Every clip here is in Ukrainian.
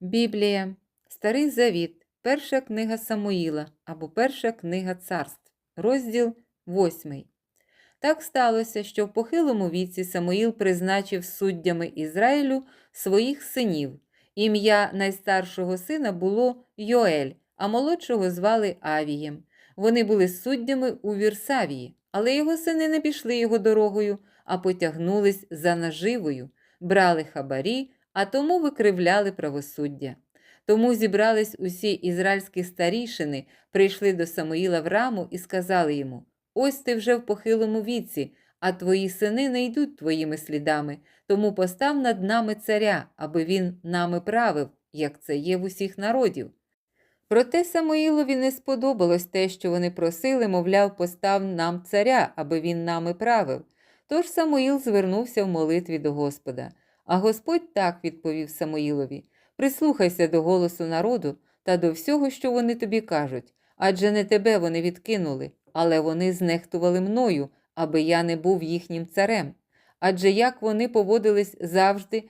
Біблія, Старий Завіт, Перша книга Самуїла або Перша книга царств, розділ 8. Так сталося, що в похилому віці Самуїл призначив суддями Ізраїлю своїх синів. Ім'я найстаршого сина було Йоель, а молодшого звали Авієм. Вони були суддями у Вірсавії, але його сини не пішли його дорогою, а потягнулись за наживою, брали хабарі, а тому викривляли правосуддя. Тому зібрались усі ізраїльські старішини, прийшли до Самуїла в раму і сказали йому: Ось ти вже в похилому віці, а твої сини не йдуть твоїми слідами, тому постав над нами царя, аби він нами правив, як це є в усіх народів. Проте Самуїлові не сподобалось те, що вони просили, мовляв, постав нам царя, аби він нами правив. Тож Самуїл звернувся в молитві до Господа. А Господь так відповів Самуїлові: Прислухайся до голосу народу та до всього, що вони тобі кажуть, адже не тебе вони відкинули, але вони знехтували мною, аби я не був їхнім царем. Адже як вони поводились завжди,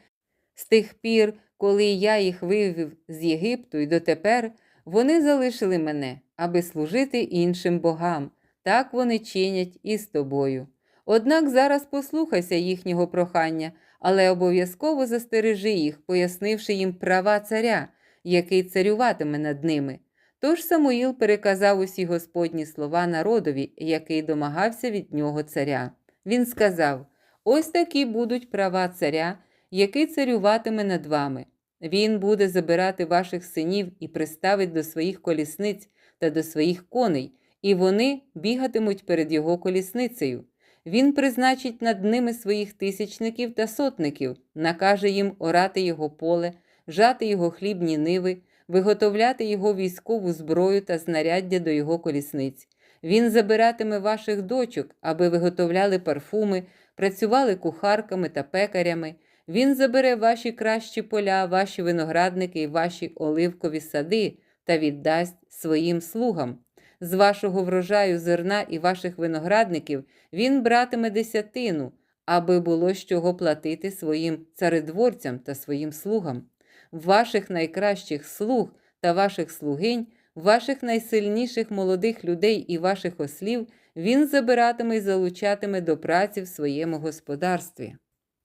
з тих пір, коли я їх вивів з Єгипту і дотепер, вони залишили мене, аби служити іншим богам. Так вони чинять і з тобою. Однак зараз послухайся їхнього прохання, але обов'язково застережи їх, пояснивши їм права царя, який царюватиме над ними. Тож Самуїл переказав усі Господні слова народові, який домагався від нього царя. Він сказав: Ось такі будуть права царя, який царюватиме над вами. Він буде забирати ваших синів і приставить до своїх колісниць та до своїх коней, і вони бігатимуть перед його колісницею. Він призначить над ними своїх тисячників та сотників, накаже їм орати його поле, жати його хлібні ниви, виготовляти його військову зброю та знаряддя до його колісниць. Він забиратиме ваших дочок, аби виготовляли парфуми, працювали кухарками та пекарями. Він забере ваші кращі поля, ваші виноградники і ваші оливкові сади та віддасть своїм слугам. З вашого врожаю зерна і ваших виноградників він братиме десятину, аби було з чого платити своїм царедворцям та своїм слугам. Ваших найкращих слуг та ваших слугинь, ваших найсильніших молодих людей і ваших ослів він забиратиме і залучатиме до праці в своєму господарстві.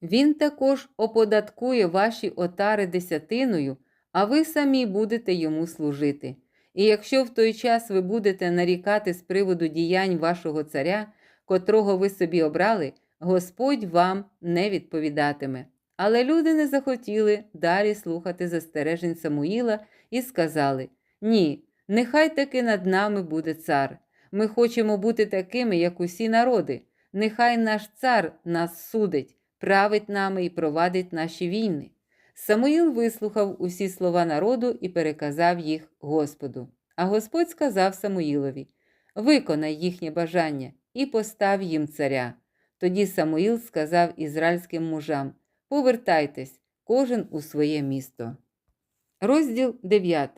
Він також оподаткує ваші отари десятиною, а ви самі будете йому служити. І якщо в той час ви будете нарікати з приводу діянь вашого царя, котрого ви собі обрали, Господь вам не відповідатиме. Але люди не захотіли далі слухати застережень Самуїла і сказали: Ні, нехай таки над нами буде цар. Ми хочемо бути такими, як усі народи. Нехай наш цар нас судить, править нами і провадить наші війни. Самуїл вислухав усі слова народу і переказав їх Господу. А Господь сказав Самуїлові: Виконай їхнє бажання і постав їм царя. Тоді Самуїл сказав ізраїльським мужам: Повертайтесь, кожен у своє місто. Розділ 9.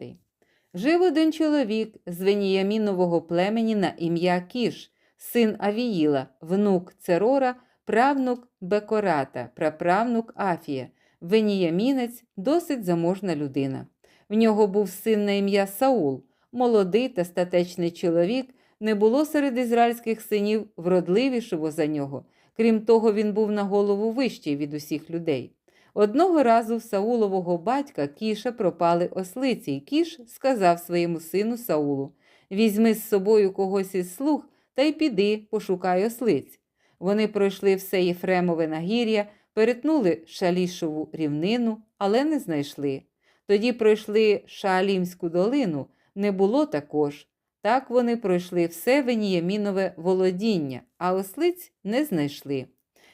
Жив один чоловік з Веніямінового племені на ім'я Кіш, син Авіїла, внук Церора, правнук Бекората, праправнук Афія, Веніямінець досить заможна людина. В нього був син на ім'я Саул, молодий та статечний чоловік, не було серед ізраїльських синів вродливішого за нього. Крім того, він був на голову вищий від усіх людей. Одного разу в Саулового батька Кіша пропали ослиці, і Кіш сказав своєму сину Саулу: Візьми з собою когось із слуг та й піди, пошукай ослиць. Вони пройшли все Єфремове нагір'я, перетнули Шалішову рівнину, але не знайшли. Тоді пройшли Шаалімську долину, не було також. Так вони пройшли все Веніямінове володіння, а ослиць не знайшли.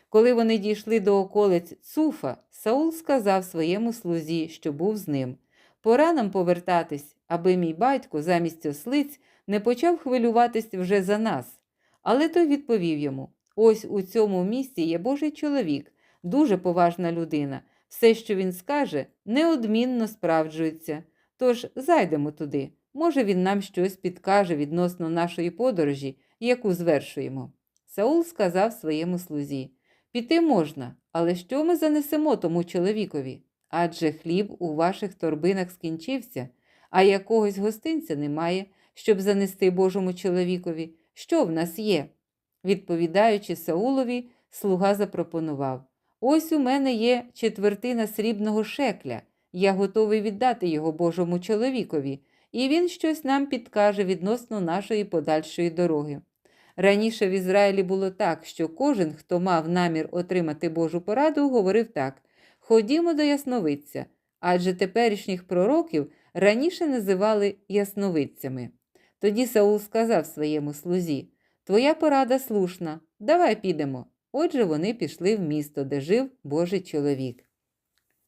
Коли вони дійшли до околиць Цуфа, Саул сказав своєму слузі, що був з ним: Пора нам повертатись, аби мій батько замість ослиць не почав хвилюватись вже за нас. Але той відповів йому: Ось у цьому місці є Божий чоловік, дуже поважна людина. Все, що він скаже, неодмінно справджується. Тож зайдемо туди. Може, він нам щось підкаже відносно нашої подорожі, яку звершуємо. Саул сказав своєму слузі: Піти можна, але що ми занесемо тому чоловікові? адже хліб у ваших торбинах скінчився, а якогось гостинця немає, щоб занести Божому чоловікові. Що в нас є? Відповідаючи Саулові, слуга запропонував: Ось у мене є четвертина срібного шекля. Я готовий віддати його Божому чоловікові, і він щось нам підкаже відносно нашої подальшої дороги. Раніше в Ізраїлі було так, що кожен, хто мав намір отримати Божу пораду, говорив так: Ходімо до Ясновидця, адже теперішніх пророків раніше називали ясновидцями. Тоді Саул сказав своєму слузі: Твоя порада слушна, давай підемо. Отже, вони пішли в місто, де жив Божий чоловік.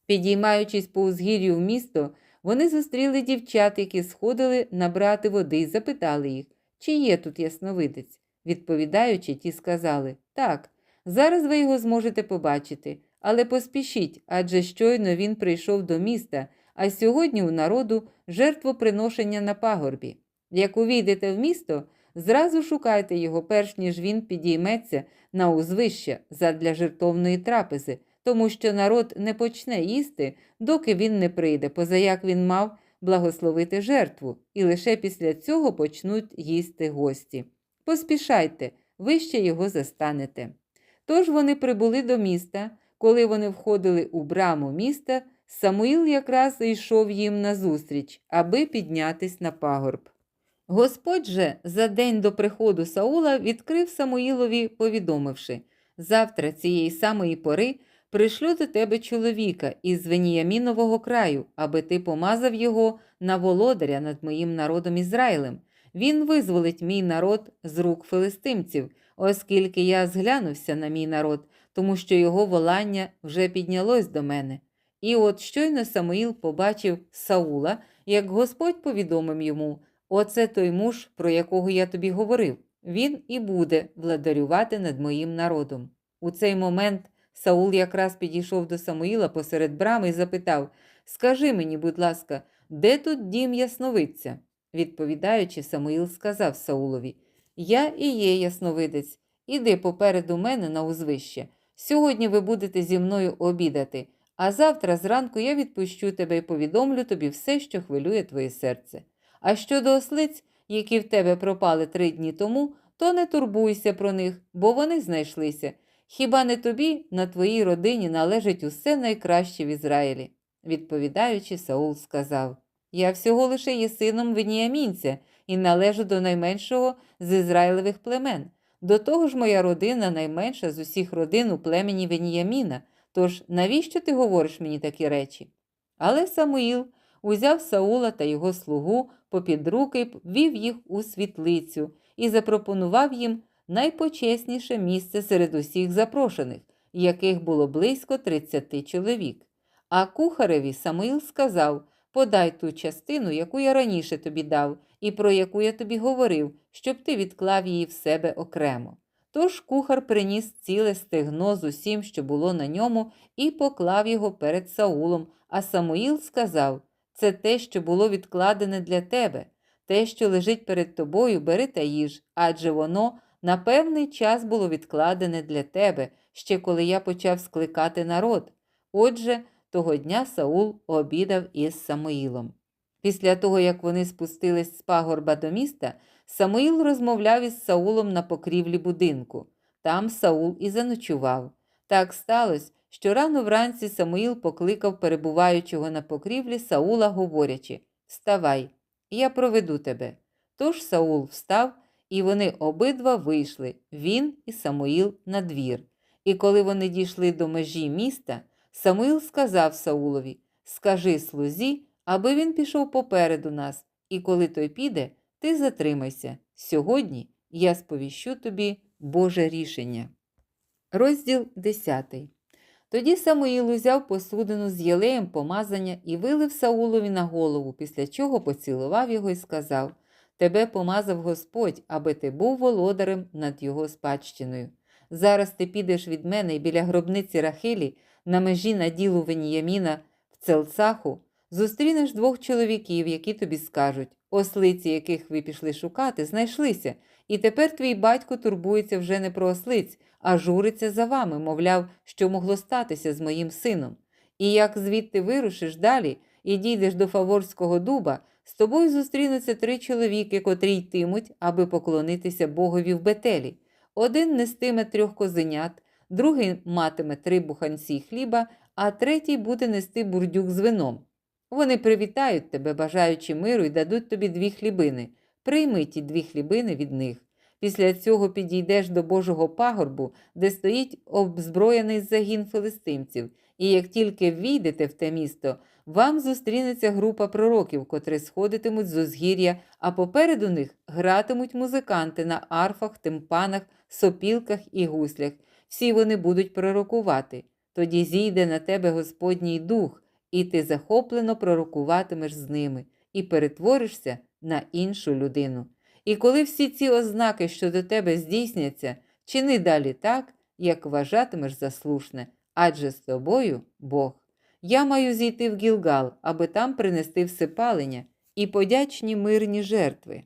Підіймаючись по узгір'ю в місто, вони зустріли дівчат, які сходили набрати води, і запитали їх, чи є тут ясновидець. Відповідаючи, ті сказали Так, зараз ви його зможете побачити, але поспішіть, адже щойно він прийшов до міста, а сьогодні у народу жертвоприношення на пагорбі. Як увійдете в місто, зразу шукайте його, перш ніж він підійметься на узвище задля жертовної трапези, тому що народ не почне їсти, доки він не прийде, позаяк він мав благословити жертву, і лише після цього почнуть їсти гості. Поспішайте, ви ще його застанете. Тож вони прибули до міста. Коли вони входили у браму міста, Самуїл якраз йшов їм назустріч, аби піднятись на пагорб. Господь же за день до приходу Саула відкрив Самуїлові, повідомивши завтра цієї самої пори пришлю до тебе чоловіка із Веніямінового краю, аби ти помазав його на володаря над моїм народом Ізраїлем. Він визволить мій народ з рук филистимців, оскільки я зглянувся на мій народ, тому що його волання вже піднялось до мене. І от щойно Самуїл побачив Саула, як Господь повідомив йому: Оце той муж, про якого я тобі говорив. Він і буде владарювати над моїм народом. У цей момент Саул якраз підійшов до Самуїла посеред брами і запитав: Скажи мені, будь ласка, де тут дім ясновидця? Відповідаючи, Самуїл сказав Саулові: Я і є ясновидець, іди попереду мене на узвище. Сьогодні ви будете зі мною обідати, а завтра зранку я відпущу тебе і повідомлю тобі все, що хвилює твоє серце. А щодо ослиць, які в тебе пропали три дні тому, то не турбуйся про них, бо вони знайшлися. Хіба не тобі на твоїй родині належить усе найкраще в Ізраїлі? Відповідаючи, Саул сказав: Я всього лише є сином Веніамінця і належу до найменшого з Ізраїлевих племен. До того ж, моя родина найменша з усіх родин у племені Веніяміна. Тож навіщо ти говориш мені такі речі? Але Самуїл узяв Саула та його слугу попід руки, ввів їх у світлицю і запропонував їм найпочесніше місце серед усіх запрошених, яких було близько 30 чоловік. А кухареві Самуїл сказав: Подай ту частину, яку я раніше тобі дав, і про яку я тобі говорив, щоб ти відклав її в себе окремо. Тож кухар приніс ціле стегно з усім, що було на ньому, і поклав його перед Саулом, а Самуїл сказав це те, що було відкладене для тебе, те, що лежить перед тобою, бери та їж, адже воно на певний час було відкладене для тебе, ще коли я почав скликати народ. Отже, того дня Саул обідав із Самуїлом. Після того, як вони спустились з пагорба до міста, Самуїл розмовляв із Саулом на покрівлі будинку. Там Саул і заночував. Так сталося, що рано вранці Самуїл покликав перебуваючого на покрівлі Саула, говорячи Вставай, я проведу тебе. Тож Саул встав, і вони обидва вийшли, він і Самуїл на двір. І коли вони дійшли до межі міста, Самуїл сказав Саулові Скажи слузі, аби він пішов попереду нас, і коли той піде, ти затримайся. Сьогодні я сповіщу тобі Боже рішення. Розділ 10. Тоді Самуїл узяв посудину з єлеєм помазання і вилив Саулові на голову, після чого поцілував його і сказав: Тебе помазав Господь, аби ти був володарем над його спадщиною. Зараз ти підеш від мене і біля гробниці Рахилі на межі наділу Веніяміна в Целцаху, зустрінеш двох чоловіків, які тобі скажуть ослиці, яких ви пішли шукати, знайшлися, і тепер твій батько турбується вже не про ослиць, а журиться за вами, мовляв, що могло статися з моїм сином. І як звідти вирушиш далі і дійдеш до Фаворського дуба, з тобою зустрінуться три чоловіки, котрі йтимуть, аби поклонитися Богові в Бетелі. Один нестиме трьох козенят, другий матиме три буханці хліба, а третій буде нести бурдюк з вином. Вони привітають тебе, бажаючи миру, і дадуть тобі дві хлібини. Прийми ті дві хлібини від них. Після цього підійдеш до Божого пагорбу, де стоїть обзброєний загін филистимців, і як тільки війдете в те місто, вам зустрінеться група пророків, котрі сходитимуть з узгір'я, а попереду них гратимуть музиканти на арфах, тимпанах, сопілках і гуслях. Всі вони будуть пророкувати. Тоді зійде на тебе Господній дух, і ти захоплено пророкуватимеш з ними, і перетворишся на іншу людину. І коли всі ці ознаки щодо тебе здійсняться, чини далі так, як вважатимеш за слушне, адже з тобою Бог. Я маю зійти в Гілгал, аби там принести всепалення і подячні мирні жертви.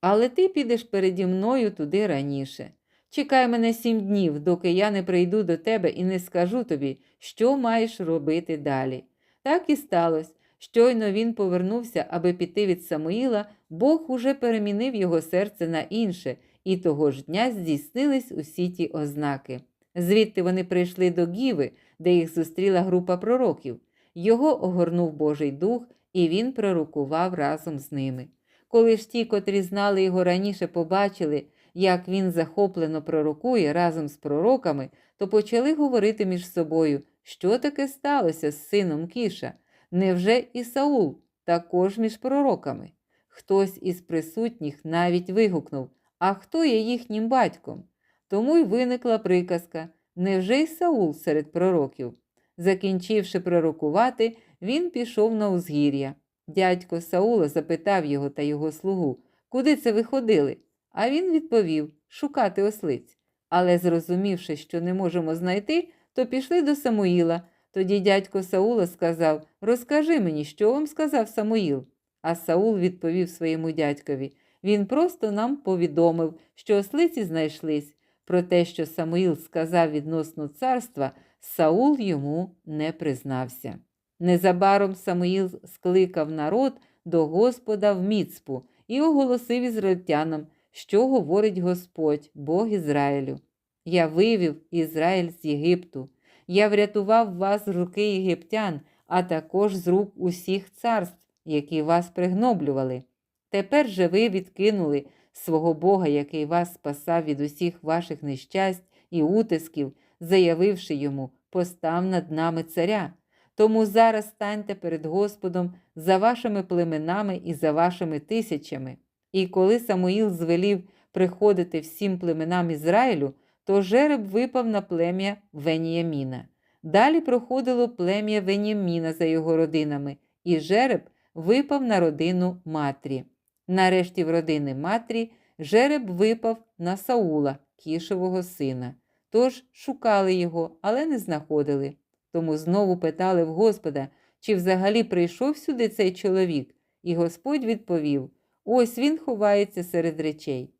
Але ти підеш переді мною туди раніше. Чекай мене сім днів, доки я не прийду до тебе і не скажу тобі, що маєш робити далі. Так і сталося. Щойно він повернувся, аби піти від Самуїла, Бог уже перемінив його серце на інше, і того ж дня здійснились усі ті ознаки. Звідти вони прийшли до Гіви, де їх зустріла група пророків. Його огорнув Божий дух, і він пророкував разом з ними. Коли ж ті, котрі знали його раніше, побачили, як він захоплено пророкує разом з пророками, то почали говорити між собою, що таке сталося з сином Кіша. Невже і Саул також між пророками? Хтось із присутніх навіть вигукнув А хто є їхнім батьком? Тому й виникла приказка Невже й Саул серед пророків? Закінчивши пророкувати, він пішов на узгір'я. Дядько Саула запитав його та його слугу, куди це ви ходили? А він відповів шукати ослиць. Але, зрозумівши, що не можемо знайти, то пішли до Самуїла. Тоді дядько Саула сказав Розкажи мені, що вам сказав Самуїл. А Саул відповів своєму дядькові Він просто нам повідомив, що ослиці знайшлись. Про те, що Самуїл сказав відносно царства, Саул йому не признався. Незабаром Самуїл скликав народ до Господа в Міцпу і оголосив ізраїльтянам, що говорить Господь, Бог Ізраїлю. Я вивів Ізраїль з Єгипту. Я врятував вас з руки єгиптян, а також з рук усіх царств, які вас пригноблювали. Тепер же ви відкинули свого Бога, який вас спасав від усіх ваших нещасть і утисків, заявивши йому постав над нами царя. Тому зараз станьте перед Господом за вашими племенами і за вашими тисячами. І коли Самуїл звелів приходити всім племенам Ізраїлю, то жереб випав на плем'я Веніяміна. Далі проходило плем'я Веніаміна за його родинами, і жереб випав на родину Матрі. Нарешті в родини Матрі жереб випав на Саула, кішевого сина. Тож шукали його, але не знаходили. Тому знову питали в Господа, чи взагалі прийшов сюди цей чоловік, і Господь відповів: ось він ховається серед речей.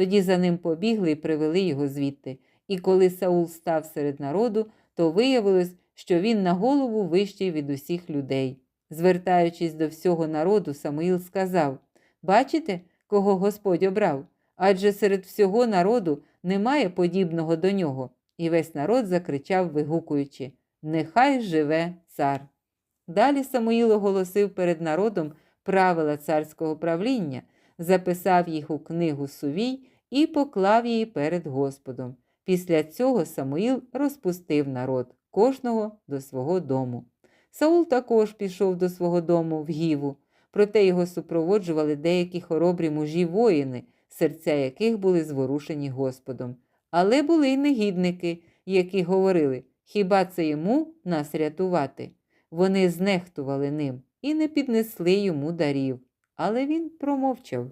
Тоді за ним побігли і привели його звідти. І коли Саул став серед народу, то виявилось, що він на голову вищий від усіх людей. Звертаючись до всього народу, Самуїл сказав: Бачите, кого Господь обрав? Адже серед всього народу немає подібного до нього. І весь народ закричав, вигукуючи Нехай живе цар. Далі Самуїл оголосив перед народом правила царського правління, записав їх у книгу Сувій і поклав її перед Господом. Після цього Самуїл розпустив народ, кожного до свого дому. Саул також пішов до свого дому в Гіву, проте його супроводжували деякі хоробрі мужі воїни, серця яких були зворушені Господом. Але були й негідники, які говорили хіба це йому нас рятувати? Вони знехтували ним і не піднесли йому дарів, але він промовчав.